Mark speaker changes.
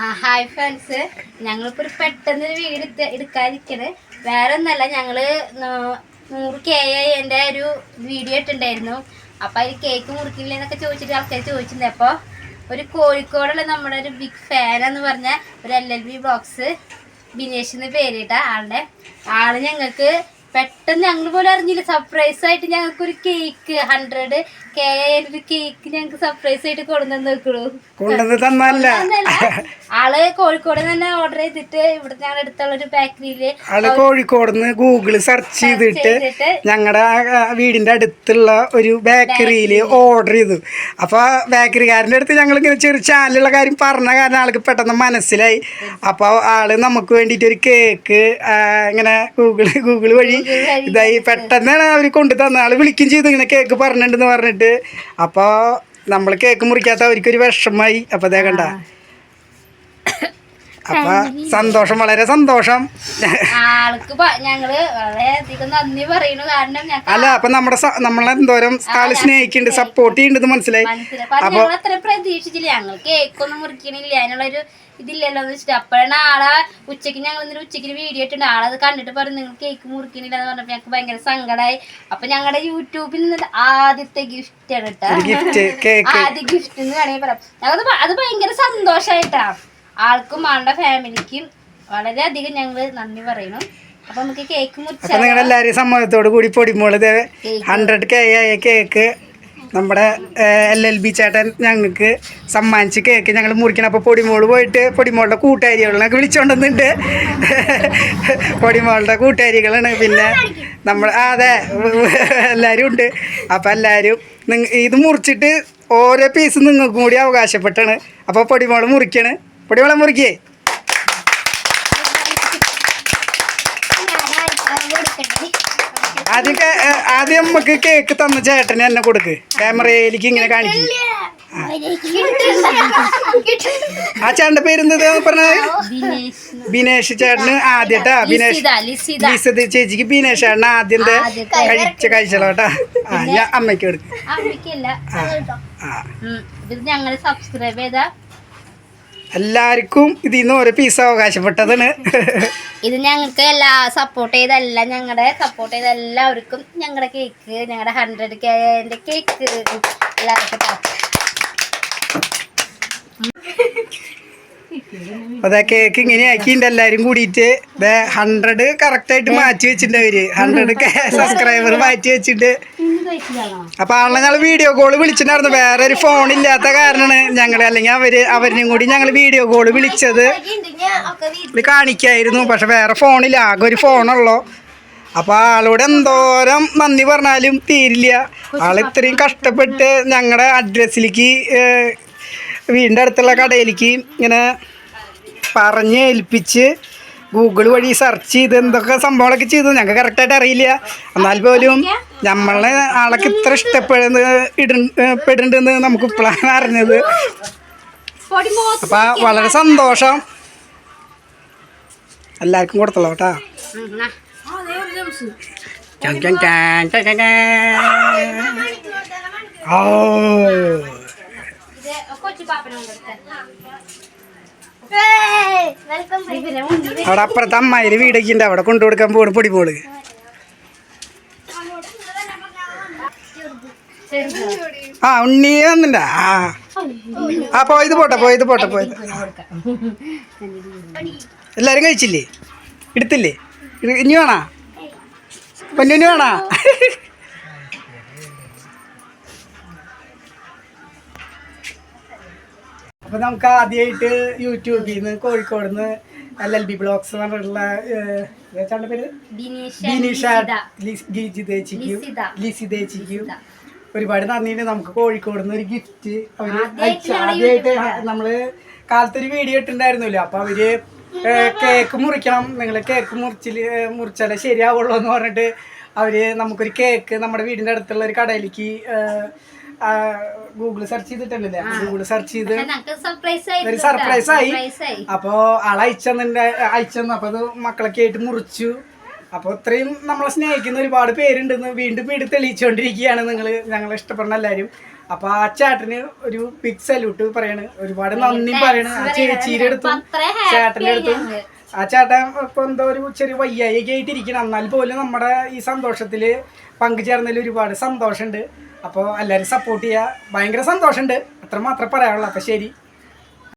Speaker 1: Hi friends ഞങ്ങളിപ്പോൾ ഒരു പെട്ടെന്ന് ഒരു വീട് എടുത്ത് എടുക്കാതിരിക്കണ്. വേറെ ഒന്നല്ല ഞങ്ങൾ നൂറ് കെ എന്റെ ഒരു വീഡിയോ ഇട്ടുണ്ടായിരുന്നു അപ്പോൾ അതിൽ കേക്ക് മുറിക്കില്ല എന്നൊക്കെ ചോദിച്ചിട്ട് ആൾക്കാർ ചോദിച്ചിട്ടുണ്ട്. അപ്പോൾ ഒരു കോഴിക്കോടുള്ള നമ്മുടെ ഒരു ബിഗ് ഫാൻ എന്ന് പറഞ്ഞ ഒരു L L B box Binesh എന്ന് പേരിട്ട ആളുടെ. ആൾ ഞങ്ങൾക്ക് പെട്ടെന്ന് ഞങ്ങൾ പോലും അറിഞ്ഞില്ല. സർപ്രൈസ് ആയിട്ട് ഞങ്ങൾക്ക് ഒരു കേക്ക് ഹൺഡ്രഡ് കെ ഒരു കേക്ക് ഞങ്ങൾക്ക് സർപ്രൈസ് ആയിട്ട് കൊണ്ടുവന്ന് അതല്ല. ആൾ കോഴിക്കോട് തന്നെ ഓർഡർ ചെയ്തിട്ട് ഇവിടെ ഞങ്ങളുടെ അടുത്തുള്ള ഒരു ബേക്കറിയിൽ
Speaker 2: ആൾ കോഴിക്കോട് നിന്ന് ഗൂഗിൾ സെർച്ച് ചെയ്തിട്ട്
Speaker 1: ചെയ്തിട്ട്
Speaker 2: ഞങ്ങളുടെ വീടിന്റെ അടുത്തുള്ള ഒരു ബേക്കറിയിൽ ഓർഡർ ചെയ്തു. അപ്പൊ ബേക്കറിക്കാരന്റെ അടുത്ത് ഞങ്ങൾ ഇങ്ങനെ ചെറിയ ചാനലുള്ള കാര്യം പറഞ്ഞ കാരണം ആൾക്ക് പെട്ടെന്ന് മനസ്സിലായി. അപ്പോൾ ആൾ നമുക്ക് വേണ്ടിയിട്ട് ഒരു കേക്ക് ഇങ്ങനെ ഗൂഗിൾ ഗൂഗിൾ വഴി ഇതായി പെട്ടെന്നാണ് അവർ കൊണ്ടു തന്ന. ആൾ വിളിക്കും ചെയ്തു. ഇങ്ങനെ കേക്ക് പറഞ്ഞിട്ടുണ്ടെന്ന് പറഞ്ഞിട്ട്. അപ്പോൾ നമ്മൾ കേക്ക് മുറിക്കാത്ത അവർക്കൊരു വിഷമായി അപ്പോൾ അതേ കണ്ട. അപ്പൊ സന്തോഷം വളരെ സന്തോഷം.
Speaker 1: ആൾക്ക് ഞങ്ങൾ വളരെയധികം നന്ദി പറയുന്നു. കാരണം
Speaker 2: അല്ല അപ്പൊ നമ്മുടെ നമ്മളെ നമ്മളെന്തോരം ആൾ സ്നേഹിക്കുന്നുണ്ട് സപ്പോർട്ട് ചെയ്യുന്നുണ്ട് മനസ്സിലായി.
Speaker 1: അപ്പൊ അത്ര പ്രതീക്ഷിച്ചില്ല. ഞങ്ങൾ കേക്കൊന്നും മുറിക്കണില്ല. അതിനുള്ളൊരു ഇതില്ലല്ലോ എന്ന് വെച്ചിട്ട്. അപ്പോഴാണ് ആളെ ഉച്ചയ്ക്ക് ഞങ്ങൾ ഇന്നലെ ഉച്ചയ്ക്ക് വീഡിയോ ഇട്ടുണ്ട്. ആളത് കണ്ടിട്ട് പറഞ്ഞു നിങ്ങൾ കേക്ക് മുറിക്കണില്ല എന്ന് പറഞ്ഞപ്പോൾ ഞങ്ങൾക്ക് ഭയങ്കര സങ്കടമായി അപ്പൊ ഞങ്ങളുടെ യൂട്യൂബിൽ നിന്ന് ആദ്യത്തെ ഗിഫ്റ്റ് ആണ് കേട്ടോ ആദ്യ ഗിഫ്റ്റ് എന്ന് വേണമെങ്കിൽ പറയാം. ഞങ്ങൾക്ക് അത് ഭയങ്കര സന്തോഷായിട്ടാ. ആൾക്കും ആളുടെ ഫാമിലിക്കും വളരെയധികം ഞങ്ങൾ നന്ദി പറയുന്നു. അപ്പൊ നമുക്ക് കേക്ക്
Speaker 2: മുറിച്ചു
Speaker 1: മുറിച്ച
Speaker 2: നിങ്ങളുടെ സമ്മതത്തോട് കൂടി പൊടിമോൾ ഹൺഡ്രഡ് കെ ആയ കേക്ക് നമ്മുടെ എൽ എൽ ബി ചേട്ടൻ ഞങ്ങൾക്ക് സമ്മാനിച്ച് കേക്ക് ഞങ്ങൾ മുറിക്കണം. അപ്പോൾ പൊടിമോൾ പോയിട്ട് പൊടിമോളുടെ കൂട്ടുകാരികളൊക്കെ വിളിച്ചോണ്ടുന്നുണ്ട്. പൊടിമോളുടെ കൂട്ടുകാരികളാണ് പിന്നെ നമ്മൾ ആ, അതെ എല്ലാവരും ഉണ്ട്. അപ്പം എല്ലാവരും ഇത് മുറിച്ചിട്ട് ഓരോ പീസ് നിങ്ങൾക്കും കൂടി അവകാശപ്പെട്ടാണ്. അപ്പോൾ പൊടിമോൾ മുറിക്കണ്. പൊടിമോളെ മുറിക്കേ. ആദ്യമൊക്കെ ആദ്യം നമുക്ക് കേക്ക് തന്ന ചേട്ടന് എന്നെ കൊടുക്ക്. ക്യാമറയിലേക്ക് ഇങ്ങനെ കാണിക്കും. ആ ചേട്ടന്റെ പേരെന്താ പറഞ്ഞത് ബിനേഷ് ചേട്ടന് ആദ്യട്ടാ. ബിനേഷ്
Speaker 1: ലിസിത
Speaker 2: ചേച്ചിക്ക് ബിനേഷ് ചേട്ടന് ആദ്യത്തെ. കഴിച്ച കഴിച്ചല്ലോ കേട്ടാ. ആ ഞാൻ അമ്മയ്ക്ക് കൊടുക്ക്. ആ
Speaker 1: ഞങ്ങൾ സബ്സ്ക്രൈബ് ചെയ്ത
Speaker 2: എല്ലാവർക്കും ഇതിൽ നിന്ന് ഓരോ പീസ് അവകാശപ്പെട്ടതാണ്
Speaker 1: ഇത് ഞങ്ങൾക്ക് എല്ലാ സപ്പോർട്ട് ചെയ്ത എല്ലാ ഞങ്ങളുടെ സപ്പോർട്ട് ചെയ്ത എല്ലാവർക്കും ഞങ്ങളുടെ കേക്ക് ഞങ്ങളുടെ ഹൺഡ്രഡ് കെന്റെ കേക്ക് എല്ലാവർക്കും.
Speaker 2: അതെ കേക്ക് എല്ലാരും കൂടിയിട്ട്. ഹൺഡ്രഡ് കറക്റ്റ് ആയിട്ട് മാറ്റി വെച്ചിട്ടുണ്ട് അവർ. ഹൺഡ്രഡ് സബ്സ്ക്രൈബർ മാറ്റി വെച്ചിട്ട് അപ്പൊ ആളെ ഞങ്ങൾ വീഡിയോ കോൾ വിളിച്ചിട്ടുണ്ടായിരുന്നു. വേറെ ഒരു ഫോൺ ഇല്ലാത്ത കാരണമാണ് ഞങ്ങൾ അല്ലെങ്കിൽ അവർ അവരിനും കൂടി ഞങ്ങൾ വീഡിയോ കോൾ വിളിച്ചത്. ഇത് കാണിക്കായിരുന്നു. പക്ഷെ വേറെ ഫോണില്ല ആകെ ഒരു ഫോണുള്ളൂ അപ്പൊ ആളോട് എന്തോരം നന്ദി പറഞ്ഞാലും തീരില്ല. ആൾ ഇത്രയും കഷ്ടപ്പെട്ട് ഞങ്ങളുടെ അഡ്രസ്സിലേക്ക് വീടിന്റെ അടുത്തുള്ള കടയിലേക്ക് ഇങ്ങനെ പറഞ്ഞ് ഏൽപ്പിച്ച് ഗൂഗിൾ വഴി സെർച്ച് ചെയ്ത് എന്തൊക്കെ സംഭവങ്ങളൊക്കെ ചെയ്തു. ഞങ്ങൾക്ക് കറക്റ്റായിട്ട് അറിയില്ല. എന്നാൽ പോലും നമ്മളെ ആളൊക്കെ ഇത്ര ഇഷ്ടപ്പെടുന്ന ഇട പെടുന്നുണ്ടെന്ന് നമുക്ക് ഇപ്പോഴാണ് അറിഞ്ഞത്. അപ്പം വളരെ സന്തോഷം. എല്ലാവർക്കും കൊടുത്തല്ലോ കേട്ടാ. ഓ അവിടെ അപ്പുറത്തെ അമ്മായിര് വീടൊക്കെ ഉണ്ട് അവിടെ കൊണ്ടു കൊടുക്കാൻ പോണ് പൊടി പോൾ. ആ ഉണ്ണി വന്നിണ്ട. ആ. ആ പോയത് പോട്ടെ പോയത് പോട്ടെ പോയത് എല്ലാരും കഴിച്ചില്ലേ? എടുത്തില്ലേ? ഇനി വേണാ? പൊന്നു വേണാ? അപ്പൊ നമുക്ക് ആദ്യമായിട്ട് യൂട്യൂബിൽ നിന്ന് കോഴിക്കോട് നിന്ന് എൽ എൽ ബി ബ്ലോഗ്സ് എന്ന് പറഞ്ഞിട്ടുള്ള പേര്?
Speaker 1: ബിനീഷ്.
Speaker 2: ഗീജിതേച്ചിക്കും. ലിസിതേച്ചിക്കും ഒരുപാട് നന്ദിയുണ്ട് നമുക്ക് കോഴിക്കോട് നിന്ന് ഒരു ഗിഫ്റ്റ്
Speaker 1: അവർ
Speaker 2: ആദ്യമായിട്ട് നമ്മൾ കാലത്തൊരു വീഡിയോ ഇട്ടുണ്ടായിരുന്നല്ലോ അപ്പൊ അവർ കേക്ക് മുറിക്കണം. നിങ്ങൾ കേക്ക് മുറിച്ചിൽ മുറിച്ചാലേ ശരിയാവുള്ളൂ എന്ന് പറഞ്ഞിട്ട് അവർ നമുക്കൊരു കേക്ക് നമ്മുടെ വീടിന്റെ അടുത്തുള്ള ഒരു കടയിലേക്ക് ഗൂഗിൾ സെർച്ച് ചെയ്തിട്ടല്ലേ? ഗൂഗിൾ സെർച്ച് ചെയ്ത് ഒരു സർപ്രൈസ് ആയി. അപ്പൊ ആളെ അയച്ചെന്നെ അയച്ചെന്ന്. അപ്പൊ അത് മക്കളൊക്കെ ആയിട്ട് മുറിച്ചു. അപ്പൊ ഇത്രയും നമ്മളെ സ്നേഹിക്കുന്ന ഒരുപാട് പേരുണ്ടെന്ന് വീണ്ടും വീട് തെളിയിച്ചുകൊണ്ടിരിക്കുകയാണ് നിങ്ങൾ ഞങ്ങളെ ഇഷ്ടപ്പെടുന്ന എല്ലാരും. അപ്പൊ ആ ചേട്ടന് ഒരു ബിഗ് സല്യൂട്ട് പറയാണ്. ഒരുപാട് നന്ദി പറയാണ്. ആ ചേച്ചിയുടെ അടുത്തും ചേട്ടന്റെ അടുത്തും. ആ ചേട്ടൻ ഇപ്പൊ എന്തോ ഒരു ചെറിയ വയ്യായിക ആയിട്ട് എന്നാൽ പോലും നമ്മുടെ ഈ സന്തോഷത്തിൽ പങ്കുചേർന്നതിൽ ഒരുപാട് സന്തോഷമുണ്ട്. അപ്പോൾ എല്ലാവരും സപ്പോർട്ട് ചെയ്യുക ഭയങ്കര സന്തോഷമുണ്ട് അത്ര മാത്രമേ പറയാനുള്ളൂ. അപ്പം ശരി.